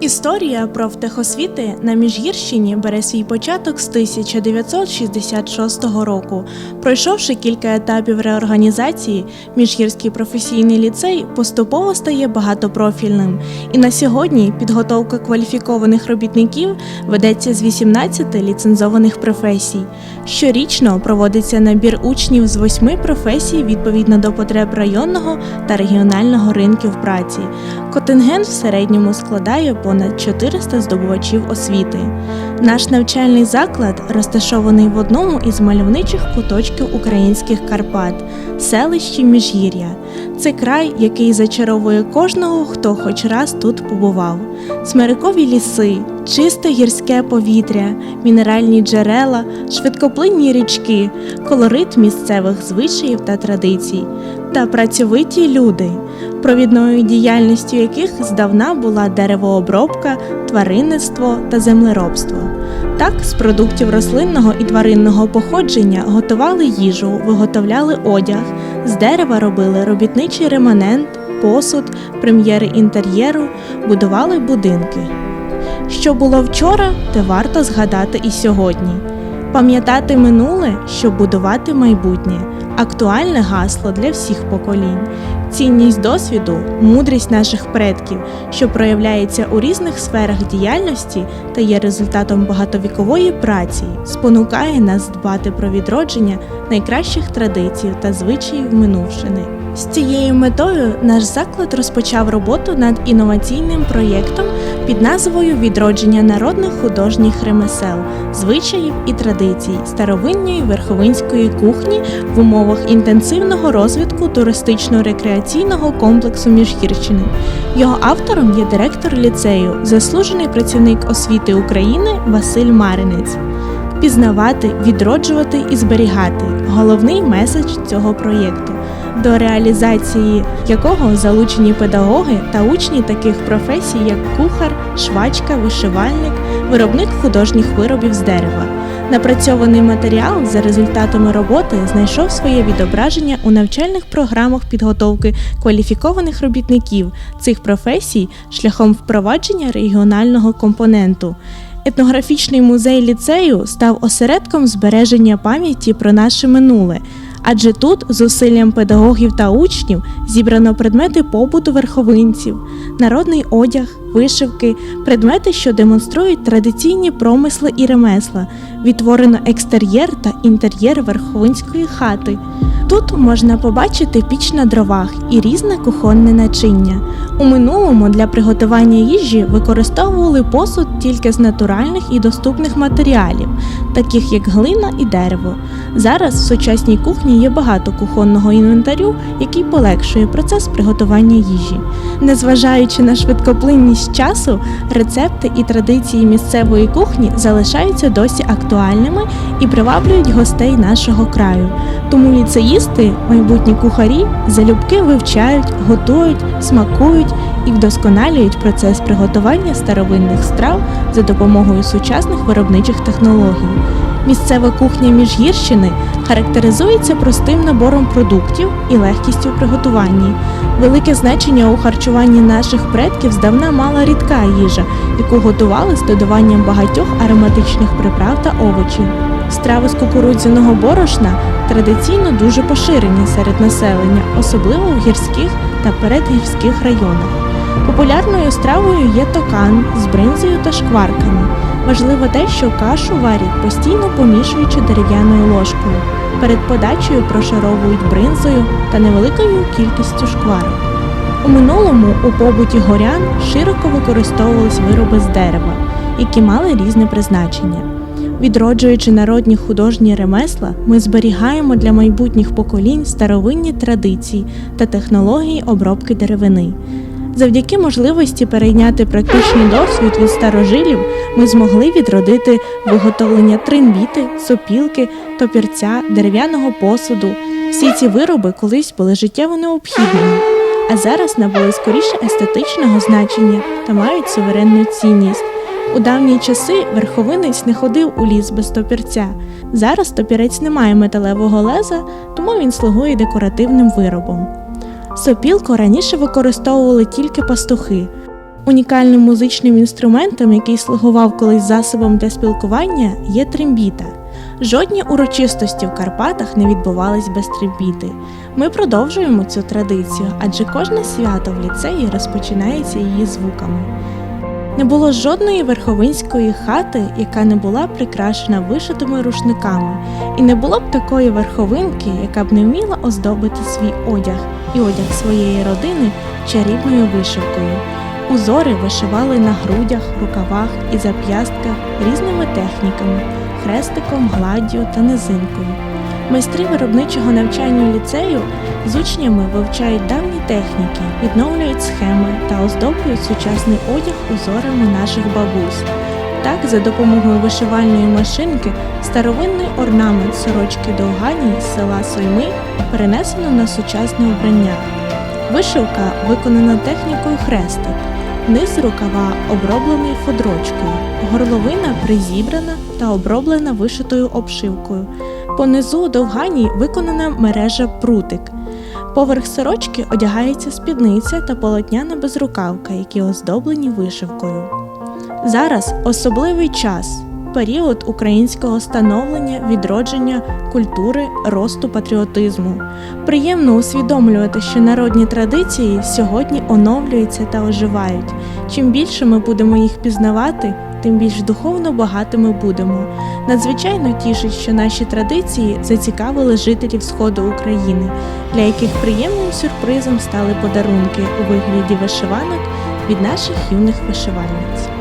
Історія профтехосвіти на Міжгірщині бере свій початок з 1966 року. Пройшовши кілька етапів реорганізації, Міжгірський професійний ліцей поступово стає багатопрофільним. І на сьогодні підготовка кваліфікованих робітників ведеться з 18 ліцензованих професій. Щорічно проводиться набір учнів з восьми професій відповідно до потреб районного та регіонального ринків праці. Контингент в середньому складає понад 400 здобувачів освіти. Наш навчальний заклад розташований в одному із мальовничих куточків українських Карпат селищі Міжгір'я. Це край, який зачаровує кожного, хто хоч раз тут побував. Смерикові ліси, чисте гірське повітря, мінеральні джерела, швидкоплинні річки, колорит місцевих звичаїв та традицій, та працьовиті люди, провідною діяльністю яких здавна була деревообробка, тваринництво та землеробство. Так, з продуктів рослинного і тваринного походження готували їжу, виготовляли одяг, з дерева робили робітничий реманент, посуд, прем'єри інтер'єру, будували будинки. Що було вчора, те варто згадати і сьогодні. Пам'ятати минуле, щоб будувати майбутнє актуальне гасло для всіх поколінь. Цінність досвіду, мудрість наших предків, що проявляється у різних сферах діяльності та є результатом багатовікової праці, спонукає нас дбати про відродження найкращих традицій та звичаїв минувшини. З цією метою наш заклад розпочав роботу над інноваційним проєктом під назвою Відродження народних художніх ремесел, звичаїв і традицій старовинної верховинської кухні в умовах інтенсивного розвитку туристично-рекреаційного комплексу Міжгірщини. Його автором є директор ліцею, заслужений працівник освіти України Василь Маринець. Пізнавати, відроджувати і зберігати головний меседж цього проєкту, до реалізації якого залучені педагоги та учні таких професій, як кухар, швачка, вишивальник, виробник художніх виробів з дерева. Напрацьований матеріал за результатами роботи знайшов своє відображення у навчальних програмах підготовки кваліфікованих робітників цих професій шляхом впровадження регіонального компоненту. Етнографічний музей ліцею став осередком збереження пам'яті про наше минуле, адже тут зусиллям педагогів та учнів зібрано предмети побуту верховинців, народний одяг, вишивки, предмети, що демонструють традиційні промисли і ремесла, відтворено екстер'єр та інтер'єр верховинської хати. Тут можна побачити піч на дровах і різне кухонне начиння. У минулому для приготування їжі використовували посуд тільки з натуральних і доступних матеріалів, таких як глина і дерево. Зараз в сучасній кухні є багато кухонного інвентарю, який полегшує процес приготування їжі. Незважаючи на швидкоплинність часу, рецепти і традиції місцевої кухні залишаються досі актуальними і приваблюють гостей нашого краю. Тому ліцеїсти, майбутні кухарі, залюбки вивчають, готують, смакують і вдосконалюють процес приготування старовинних страв за допомогою сучасних виробничих технологій. Місцева кухня Міжгірщини характеризується простим набором продуктів і легкістю у приготуванні. Велике значення у харчуванні наших предків здавна мала рідка їжа, яку готували з додаванням багатьох ароматичних приправ та овочів. Страви з кукурудзяного борошна традиційно дуже поширені серед населення, особливо в гірських та передгірських районах. Популярною стравою є токан з бринзою та шкварками. Важливо те, що кашу варять постійно помішуючи дерев'яною ложкою. Перед подачею прошаровують бринзою та невеликою кількістю шкварок. У минулому у побуті горян широко використовувались вироби з дерева, які мали різне призначення. Відроджуючи народні художні ремесла, ми зберігаємо для майбутніх поколінь старовинні традиції та технології обробки деревини. Завдяки можливості перейняти практичний досвід від старожилів, ми змогли відродити виготовлення тринбіти, сопілки, топірця, дерев'яного посуду. Всі ці вироби колись були життєво необхідними, а зараз набули скоріше естетичного значення та мають суверенну цінність. У давні часи верховинець не ходив у ліс без топірця. Зараз топірець не має металевого леза, тому він слугує декоративним виробом. Сопілку раніше використовували тільки пастухи. Унікальним музичним інструментом, який слугував колись засобом для спілкування, є трембіта. Жодні урочистості в Карпатах не відбувались без трембіти. Ми продовжуємо цю традицію, адже кожне свято в ліцеї розпочинається її звуками. Не було жодної верховинської хати, яка не була прикрашена вишитими рушниками, і не було б такої верховинки, яка б не вміла оздобити свій одяг і одяг своєї родини чарівною вишивкою. Узори вишивали на грудях, рукавах і зап'ястках різними техніками хрестиком, гладдю та низинкою. Майстри виробничого навчання ліцею з учнями вивчають давні техніки, відновлюють схеми та оздоблюють сучасний одяг узорами наших бабусь. Так, за допомогою вишивальної машинки, старовинний орнамент сорочки Довганій з села Сойми перенесено на сучасне обрання. Вишивка виконана технікою хрестик. Низ рукава оброблений фодрочкою, горловина призібрана та оброблена вишитою обшивкою. Понизу довганій виконана мережа прутик. Поверх сорочки одягається спідниця та полотняна безрукавка, які оздоблені вишивкою. Зараз особливий час період українського становлення, відродження культури, росту патріотизму. Приємно усвідомлювати, що народні традиції сьогодні оновлюються та оживають. Чим більше ми будемо їх пізнавати, тим більш духовно багатими будемо. Надзвичайно тішить, що наші традиції зацікавили жителів Сходу України, для яких приємним сюрпризом стали подарунки у вигляді вишиванок від наших юних вишивальниць.